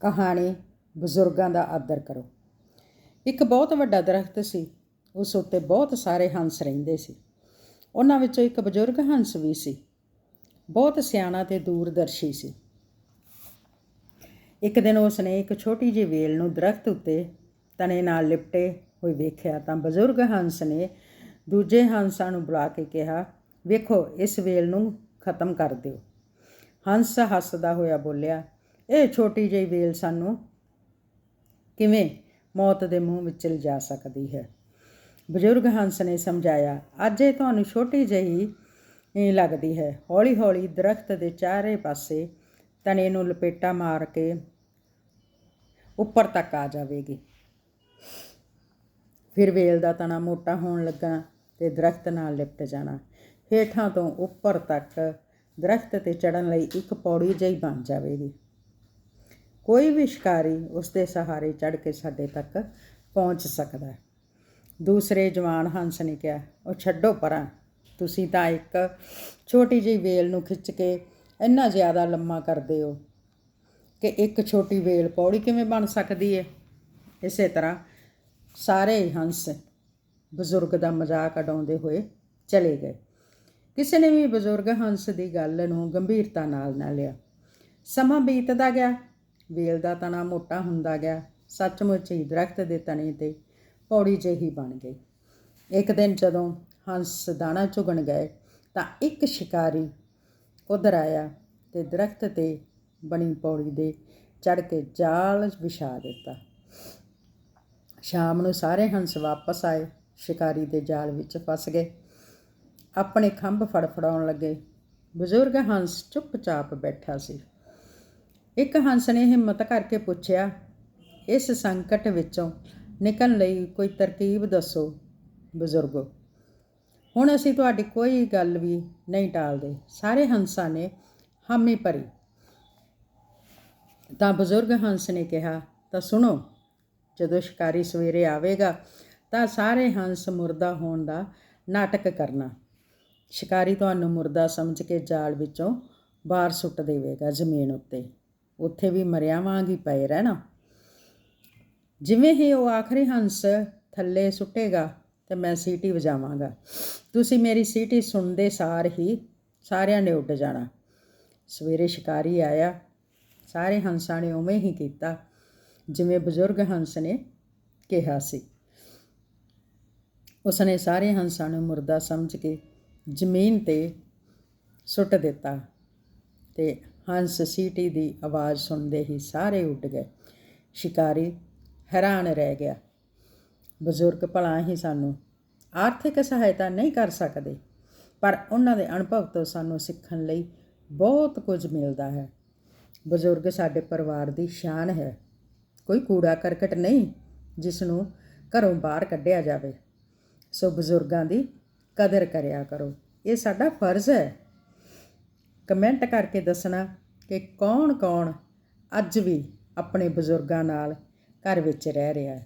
ਕਹਾਣੀ ਬਜ਼ੁਰਗਾਂ ਦਾ ਆਦਰ ਕਰੋ। ਇੱਕ ਬਹੁਤ ਵੱਡਾ ਦਰਖਤ ਸੀ। ਉਸ ਉੱਤੇ ਬਹੁਤ ਸਾਰੇ ਹੰਸ ਰਹਿੰਦੇ ਸੀ। ਉਹਨਾਂ ਵਿੱਚੋਂ ਇੱਕ ਬਜ਼ੁਰਗ ਹੰਸ ਵੀ ਸੀ। ਬਹੁਤ ਸਿਆਣਾ ਤੇ ਦੂਰਦਰਸ਼ੀ ਸੀ। ਇੱਕ ਦਿਨ ਉਸ ਨੇ ਇੱਕ ਛੋਟੀ ਜਿਹੀ ਵੇਲ ਨੂੰ ਦਰਖਤ ਉੱਤੇ ਤਣੇ ਨਾਲ ਲਿਪਟੇ ਹੋਏ ਵੇਖਿਆ ਤਾਂ ਬਜ਼ੁਰਗ ਹੰਸ ਨੇ ਦੂਜੇ ਹੰਸਾਂ ਨੂੰ ਬੁਲਾ ਕੇ ਕਿਹਾ, ਵੇਖੋ, ਇਸ ਵੇਲ ਨੂੰ ਖਤਮ ਕਰ ਦਿਓ। ਹੰਸ ਹੱਸਦਾ ਹੋਇਆ ਬੋਲਿਆ ਇਹ ਛੋਟੀ ਜਿਹੀ ਵੇਲ ਸਾਨੂੰ ਕਿਵੇਂ ਮੌਤ ਦੇ ਮੂੰਹ ਵਿੱਚ ਲਿਜਾ ਸਕਦੀ ਹੈ? ਬਜ਼ੁਰਗ ਹੰਸ ਨੇ ਸਮਝਾਇਆ, ਅੱਜ ਇਹ ਤੁਹਾਨੂੰ ਛੋਟੀ ਜਿਹੀ ਲੱਗਦੀ ਹੈ। ਹੌਲੀ-ਹੌਲੀ ਦਰਖਤ ਦੇ ਚਾਰੇ ਪਾਸੇ ਤਣੇ ਨੂੰ ਲਪੇਟਾ ਮਾਰ ਕੇ ਉੱਪਰ ਤੱਕ ਆ ਜਾਵੇਗੀ। ਫਿਰ ਵੇਲ ਦਾ ਤਣਾ ਮੋਟਾ ਹੋਣ ਲੱਗਾ ਤੇ ਦਰਖਤ ਨਾਲ ਲਿਪਟ ਜਾਣਾ। ਹੇਠਾਂ ਤੋਂ ਉੱਪਰ ਤੱਕ ਦਰਖਤ ਤੇ ਚੜਨ ਲਈ ਇੱਕ ਪੌੜੀ ਜਿਹੀ ਬਣ ਜਾਵੇਗੀ। ਕੋਈ ਵੀ ਸ਼ਿਕਾਰੀ ਉਸ ਦੇ ਸਹਾਰੇ ਚੜ ਕੇ ਸਾਡੇ ਤੱਕ ਪਹੁੰਚ ਸਕਦਾ ਹੈ। ਦੂਸਰੇ ਜਵਾਨ ਹੰਸ ਨੇ ਕਿਹਾ, ਉਹ ਛੱਡੋ ਪਰਾਂ। ਤੁਸੀਂ ਤਾਂ ਇੱਕ ਛੋਟੀ ਜਿਹੀ ਵੇਲ ਨੂੰ ਖਿੱਚ ਕੇ ਇੰਨਾ ਜ਼ਿਆਦਾ ਲੰਮਾ ਕਰਦੇ ਹੋ ਕਿ ਇੱਕ ਛੋਟੀ ਵੇਲ ਪੌੜੀ ਕਿਵੇਂ ਬਣ ਸਕਦੀ ਹੈ? ਇਸੇ ਤਰ੍ਹਾਂ ਸਾਰੇ ਹੰਸ ਬਜ਼ੁਰਗ ਦਾ ਮਜ਼ਾਕ ਉਡਾਉਂਦੇ ਹੋਏ ਚਲੇ ਗਏ। ਕਿਸੇ ਨੇ ਵੀ ਬਜ਼ੁਰਗ ਹੰਸ ਦੀ ਗੱਲ ਨੂੰ ਗੰਭੀਰਤਾ ਨਾਲ ਨਾ ਲਿਆ। ਸਮਾਂ ਬੀਤਦਾ ਗਿਆ। ਵੇਲ ਦਾ ਤਣਾ ਮੋਟਾ ਹੁੰਦਾ ਗਿਆ। ਸੱਚਮੁੱਚ ਹੀ ਦਰਖਤ ਦੇ ਤਣੇ ਤੇ ਪੌੜੀ ਜਿਹੀ ਬਣ ਗਈ। ਇੱਕ ਦਿਨ ਜਦੋਂ ਹੰਸ ਦਾਣਾ ਚੁਗਣ ਗਏ ਤਾਂ ਇੱਕ ਸ਼ਿਕਾਰੀ ਉਧਰ ਆਇਆ ਤੇ ਦਰਖਤ ਤੇ ਬਣੀ ਪੌੜੀ ਦੇ ਚੜ ਕੇ ਜਾਲ ਵਿਛਾ ਦਿੱਤਾ। ਸ਼ਾਮ ਨੂੰ ਸਾਰੇ ਹੰਸ ਵਾਪਸ ਆਏ। ਸ਼ਿਕਾਰੀ ਦੇ ਜਾਲ ਵਿੱਚ ਫਸ ਗਏ। ਆਪਣੇ ਖੰਭ ਫੜਫੜਾਉਣ ਲੱਗੇ। ਬਜ਼ੁਰਗ ਹੰਸ ਚੁੱਪਚਾਪ ਬੈਠਾ ਸੀ। ਇੱਕ ਹੰਸ ਨੇ ਹਿੰਮਤ ਕਰਕੇ ਪੁੱਛਿਆ, ਇਸ ਸੰਕਟ ਵਿੱਚੋਂ ਨਿਕਲਣ ਲਈ ਕੋਈ ਤਰਕੀਬ ਦੱਸੋ, ਬਜ਼ੁਰਗੋ? ਹੁਣ ਅਸੀਂ ਤੁਹਾਡੀ ਕੋਈ ਗੱਲ ਵੀ ਨਹੀਂ ਟਾਲਦੇ। ਸਾਰੇ ਹੰਸਾਂ ਨੇ ਹਾਮੀ ਭਰੀ। ਤਾਂ ਬਜ਼ੁਰਗ ਹੰਸ ਨੇ ਕਿਹਾ, ਤਾਂ ਸੁਣੋ, ਜਦੋਂ ਸ਼ਿਕਾਰੀ ਸਵੇਰੇ ਆਵੇਗਾ, ਤਾਂ ਸਾਰੇ ਹੰਸ ਮੁਰਦਾ ਹੋਣ ਦਾ ਨਾਟਕ ਕਰਨਾ। ਸ਼ਿਕਾਰੀ ਤੁਹਾਨੂੰ ਮੁਰਦਾ ਸਮਝ ਕੇ ਜਾਲ ਵਿੱਚੋਂ ਬਾਹਰ ਸੁੱਟ ਦੇਵੇਗਾ ਜ਼ਮੀਨ ਉੱਤੇ। ਉੱਥੇ ਵੀ ਮਰਿਆ ਵਾਂਗ ਹੀ ਪਏ ਰਹਿਣਾ। ਜਿਵੇਂ ਹੀ ਉਹ ਆਖਰੀ ਹੰਸ ਥੱਲੇ ਸੁੱਟੇਗਾ ਤੇ ਮੈਂ ਸੀਟੀ ਵਜਾਵਾਂਗਾ। ਤੁਸੀਂ ਮੇਰੀ ਸੀਟੀ ਸੁਣਦੇ ਸਾਰ ਹੀ ਸਾਰਿਆਂ ਨੇ ਉੱਡ ਜਾਣਾ। ਸਵੇਰੇ ਸ਼ਿਕਾਰੀ ਆਇਆ। ਸਾਰੇ ਹੰਸਾਂ ਨੇ ਉਵੇਂ ਹੀ ਕੀਤਾ, ਜਿਵੇਂ ਬਜ਼ੁਰਗ ਹੰਸ ਨੇ ਕਿਹਾ ਸੀ। ਉਸਨੇ ਸਾਰੇ ਹੰਸਾਂ ਨੂੰ ਮੁਰਦਾ ਸਮਝ ਕੇ ਜ਼ਮੀਨ ਤੇ ਸੁੱਟ ਦਿੱਤਾ ਤੇ ਹੰਸ ਸੀਟੀ ਦੀ ਆਵਾਜ਼ ਸੁਣਦੇ ਹੀ ਸਾਰੇ ਉੱਡ ਗਏ। ਸ਼ਿਕਾਰੀ ਹੈਰਾਨ ਰਹਿ ਗਿਆ। ਬਜ਼ੁਰਗ ਭਲਾ ਹੀ ਸਾਨੂੰ ਆਰਥਿਕ ਸਹਾਇਤਾ ਨਹੀਂ ਕਰ ਸਕਦੇ, ਪਰ ਉਹਨਾਂ ਦੇ ਅਨੁਭਵ ਤੋਂ ਸਾਨੂੰ ਸਿੱਖਣ ਲਈ ਬਹੁਤ ਕੁਝ ਮਿਲਦਾ ਹੈ। ਬਜ਼ੁਰਗ ਸਾਡੇ ਪਰਿਵਾਰ ਦੀ ਸ਼ਾਨ ਹੈ। ਕੋਈ ਕੂੜਾ ਕਰਕਟ ਨਹੀਂ ਜਿਸ ਨੂੰ ਘਰੋਂ ਬਾਹਰ ਕੱਢਿਆ ਜਾਵੇ। ਸੋ ਬਜ਼ੁਰਗਾਂ ਦੀ ਕਦਰ ਕਰਿਆ ਕਰੋ। ਇਹ ਸਾਡਾ ਫਰਜ਼ ਹੈ। ਕਮੈਂਟ ਕਰਕੇ ਦੱਸਣਾ ਕਿ ਕੌਣ-ਕੌਣ ਅੱਜ ਵੀ ਆਪਣੇ ਬਜ਼ੁਰਗਾਂ ਨਾਲ ਘਰ ਵਿੱਚ ਰਹਿ ਰਿਹਾ